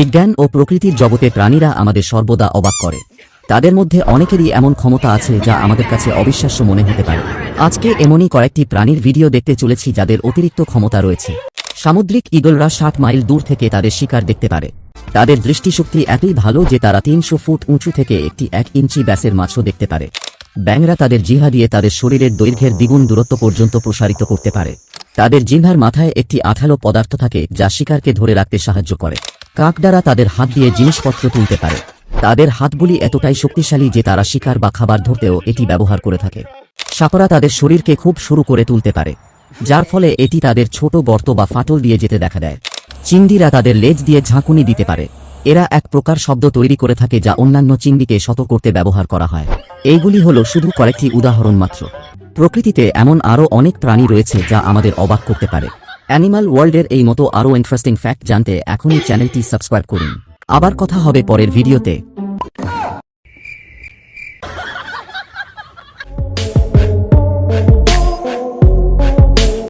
বিজ্ঞান ও প্রকৃতির জগতে প্রাণীরা আমাদের সর্বদা অবাক করে। তাদের মধ্যে অনেকেরই এমন ক্ষমতা আছে যা আমাদের কাছে অবিশ্বাস্য মনে হতে পারে। আজকে এমনই কয়েকটি প্রাণীর ভিডিও দেখতে চলেছি যাদের অতিরিক্ত ক্ষমতা রয়েছে। সামুদ্রিক ঈগলরা ষাট মাইল দূর থেকে তাদের শিকার দেখতে পারে। তাদের দৃষ্টিশক্তি এতই ভালো যে তারা তিনশো ফুট উঁচু থেকে একটি এক ইঞ্চি ব্যাসের মাছও দেখতে পারে। ব্যাংরা তাদের জিহা দিয়ে তাদের শরীরের দৈর্ঘ্যের দ্বিগুণ দূরত্ব পর্যন্ত প্রসারিত করতে পারে। তাদের জিহ্বার মাথায় একটি আঠালো পদার্থ থাকে যা শিকারকে ধরে রাখতে সাহায্য করে। কাকডারা তাদের হাত দিয়ে জিনিসপত্র তুলতে পারে। তাদের হাতগুলি এতটাই শক্তিশালী যে তারা শিকার বা খাবার ধরতেও এটি ব্যবহার করে থাকে। সাপরা তাদের শরীরকে খুব শুরু করে তুলতে পারে, যার ফলে এটি তাদের ছোট গর্ত বা ফাটল দিয়ে যেতে দেখা দেয়। চিংড়িরা তাদের লেজ দিয়ে ঝাঁকুনি দিতে পারে। এরা এক প্রকার শব্দ তৈরি করে থাকে যা অন্যান্য চিংড়িকে শত করতে ব্যবহার করা হয়। এইগুলি হল শুধু কয়েকটি উদাহরণ মাত্র। প্রকৃতিতে এমন আরও অনেক প্রাণী রয়েছে যা আমাদের অবাক করতে পারে। অ্যানিমাল ওয়ার্ল্ডের এই মতো আরও ইন্টারেস্টিং ফ্যাক্ট জানতে এখনই চ্যানেলটি সাবস্ক্রাইব করুন। আবার কথা হবে পরের ভিডিওতে।